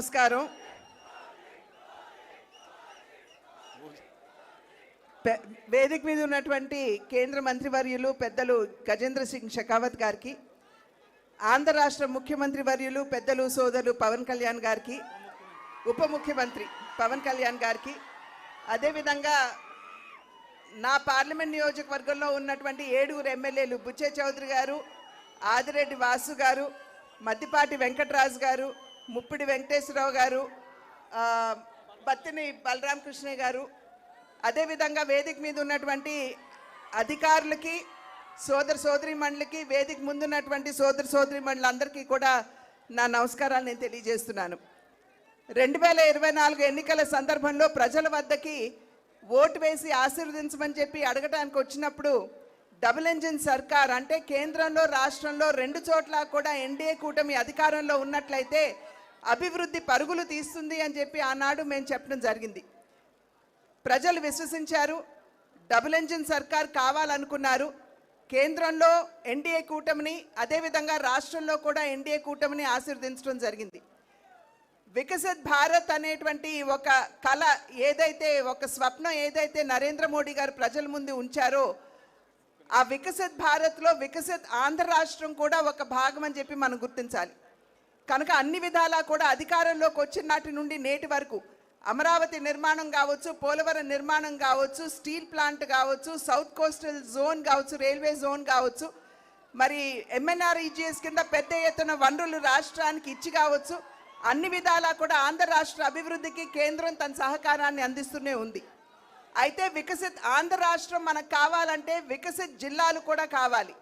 నమస్కారం. వేదిక మీద ఉన్నటువంటి కేంద్ర మంత్రివర్యులు పెద్దలు గజేంద్ర సింగ్ షెకావత్ గారికి ఆంధ్ర రాష్ట్ర ముఖ్యమంత్రి వర్యులు పెద్దలు సోదరులు పవన్ కళ్యాణ్ గారికి ఉప ముఖ్యమంత్రి పవన్ కళ్యాణ్ గారికి అదేవిధంగా నా పార్లమెంట్ నియోజకవర్గంలో ఉన్నటువంటి ఏడుగురు ఎమ్మెల్యేలు బుచ్చే చౌదరి గారు ఆదిరెడ్డి వాసు గారు మద్దిపాటి వెంకటరాజు గారు ముప్పిడి వెంకటేశ్వరరావు గారు బత్తిని బలరామకృష్ణ గారు అదేవిధంగా వేదిక మీద ఉన్నటువంటి అధికారులకి సోదర సోదరి మండలికి వేదిక ముందున్నటువంటి సోదర సోదరి మండలందరికీ కూడా నా నమస్కారాలు నేను తెలియజేస్తున్నాను. రెండు వేల ఇరవై నాలుగు ఎన్నికల సందర్భంలో ప్రజల వద్దకి ఓటు వేసి ఆశీర్వదించమని చెప్పి అడగటానికి వచ్చినప్పుడు డబుల్ ఇంజిన్ సర్కార్ అంటే కేంద్రంలో రాష్ట్రంలో రెండు చోట్ల కూడా ఎన్డీఏ కూటమి అధికారంలో ఉన్నట్లయితే అభివృద్ధి పరుగులు తీస్తుంది అని చెప్పి ఆనాడు మేము చెప్పడం జరిగింది. ప్రజలు విశ్వసించారు. డబుల్ ఇంజిన్ సర్కార్ కావాలనుకున్నారు. కేంద్రంలో ఎన్డీఏ కూటమిని అదేవిధంగా రాష్ట్రంలో కూడా ఎన్డీఏ కూటమిని ఆశీర్వదించడం జరిగింది. వికసిత్ భారత్ అనేటువంటి ఒక కళ ఏదైతే ఒక స్వప్నం ఏదైతే నరేంద్ర మోడీ గారు ప్రజల ముందు ఉంచారో ఆ వికసిత్ భారత్లో వికసిత్ ఆంధ్ర రాష్ట్రం కూడా ఒక భాగం అని చెప్పి మనం గుర్తించాలి. కనుక అన్ని విధాలా కూడా అధికారంలోకి వచ్చిన నాటి నుండి నేటి వరకు అమరావతి నిర్మాణం కావచ్చు పోలవరం నిర్మాణం కావచ్చు స్టీల్ ప్లాంట్ కావచ్చు సౌత్ కోస్టల్ జోన్ కావచ్చు రైల్వే జోన్ కావచ్చు మరి ఎంఎన్ఆర్ఈజిఎస్ కింద పెద్ద ఎత్తున వనరులు రాష్ట్రానికి ఇచ్చి కావచ్చు అన్ని విధాలా కూడా ఆంధ్ర రాష్ట్ర అభివృద్ధికి కేంద్రం తన సహకారాన్ని అందిస్తూనే ఉంది. అయితే వికసిత్ ఆంధ్ర రాష్ట్రం మనకు కావాలంటే వికసిత్ జిల్లాలు కూడా కావాలి.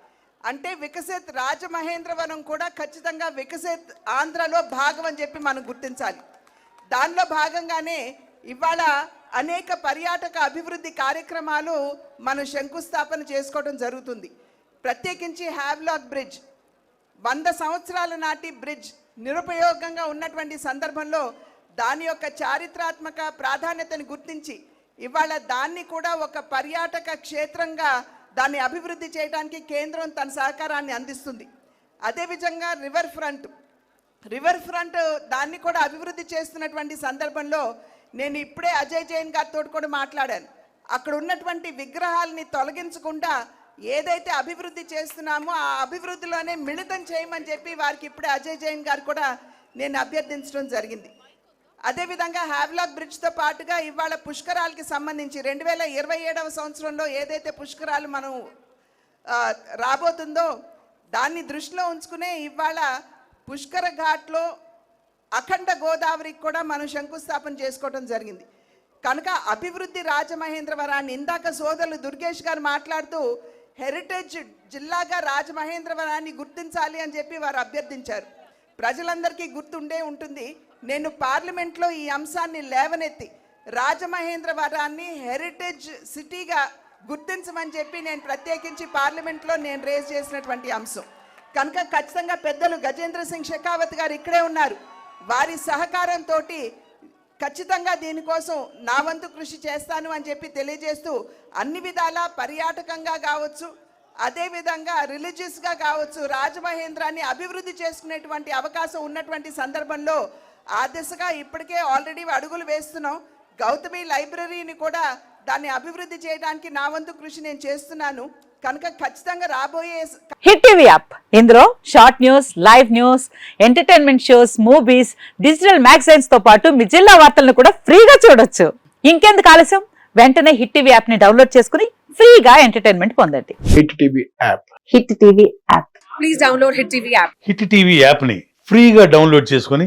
అంటే వికసిత్ రాజమహేంద్రవరం కూడా ఖచ్చితంగా వికసిత్ ఆంధ్రలో భాగం అని చెప్పి మనం గుర్తించాలి. దానిలో భాగంగానే ఇవాళ అనేక పర్యాటక అభివృద్ధి కార్యక్రమాలు మనం శంకుస్థాపన చేసుకోవడం జరుగుతుంది. ప్రత్యేకించి హ్యావ్లాక్ బ్రిడ్జ్ వంద సంవత్సరాల నాటి బ్రిడ్జ్ నిరుపయోగంగా ఉన్నటువంటి సందర్భంలో దాని యొక్క చారిత్రాత్మక ప్రాధాన్యతను గుర్తించి ఇవాళ దాన్ని కూడా ఒక పర్యాటక క్షేత్రంగా దాన్ని అభివృద్ధి చేయడానికి కేంద్రం తన సహకారాన్ని అందిస్తుంది. అదేవిధంగా రివర్ ఫ్రంట్ రివర్ ఫ్రంట్ దాన్ని కూడా అభివృద్ధి చేస్తున్నటువంటి సందర్భంలో నేను ఇప్పుడే అజయ్ జైన్ గారితో కూడా మాట్లాడాను. అక్కడ ఉన్నటువంటి విగ్రహాలని తొలగించకుండా ఏదైతే అభివృద్ధి చేస్తున్నామో ఆ అభివృద్ధిలోనే మిళితం చేయమని చెప్పి వారికి ఇప్పుడే అజయ్ జైన్ గారు కూడా నేను అభ్యర్థించడం జరిగింది. అదేవిధంగా హ్యావ్లాక్ బ్రిడ్జ్తో పాటుగా ఇవాళ పుష్కరాలకి సంబంధించి రెండు వేల ఇరవై ఏడవ సంవత్సరంలో ఏదైతే పుష్కరాలు మనం రాబోతుందో దాన్ని దృష్టిలో ఉంచుకునే ఇవాళ పుష్కర ఘాట్లో అఖండ గోదావరికి కూడా మనం శంకుస్థాపన చేసుకోవడం జరిగింది. కనుక అభివృద్ధి రాజమహేంద్రవరాన్ని ఇందాక సోదరులు దుర్గేష్ గారు మాట్లాడుతూ హెరిటేజ్ జిల్లాగా రాజమహేంద్రవరాన్ని గుర్తించాలి అని చెప్పి వారు అభ్యర్థించారు. ప్రజలందరికీ గుర్తుండే ఉంటుంది. నేను పార్లమెంట్లో ఈ అంశాన్ని లేవనెత్తి రాజమహేంద్రవరాన్ని హెరిటేజ్ సిటీగా గుర్తించమని చెప్పి నేను ప్రత్యేకించి పార్లమెంట్లో నేను రేజ్ చేసినటువంటి అంశం. కనుక ఖచ్చితంగా పెద్దలు గజేంద్ర సింగ్ షెకావత్ గారు ఇక్కడే ఉన్నారు. వారి సహకారంతో ఖచ్చితంగా దీనికోసం నా వంతు కృషి చేస్తాను అని చెప్పి తెలియజేస్తూ అన్ని విధాలా పర్యాటకంగా కావచ్చు అదేవిధంగా రిలీజియస్గా కావచ్చు రాజమహేంద్రాన్ని అభివృద్ధి చేసుకునేటువంటి అవకాశం ఉన్నటువంటి సందర్భంలో ఆ దిశగా ఇప్పటికే ఆల్రెడీ అడుగులు వేస్తున్నాం. గౌతమి లైబ్రరీని కూడా దాన్ని అభివృద్ధి చేయడానికి నా వంతు కృషి నేను చేస్తున్నాను. కనుక ఖచ్చితంగా రాబోయే హిట్ టీవీ యాప్. ఇందులో short news live news entertainment shows movies digital మ్యాగజైన్స్తో పాటు మీ జిల్లా వార్తలను కూడా ఫ్రీగా చూడొచ్చు. ఇంకెందుకు ఆలస్యం? వెంటనే హిట్ టీవీ యాప్ని డౌన్లోడ్ చేసుకుని ఫ్రీగా ఎంటర్టైన్మెంట్ పొందండి. Hit TV app. Hit TV app. Please download Hit TV app. Hit TV యాప్ని ఫ్రీగా డౌన్లోడ్ చేసుకొని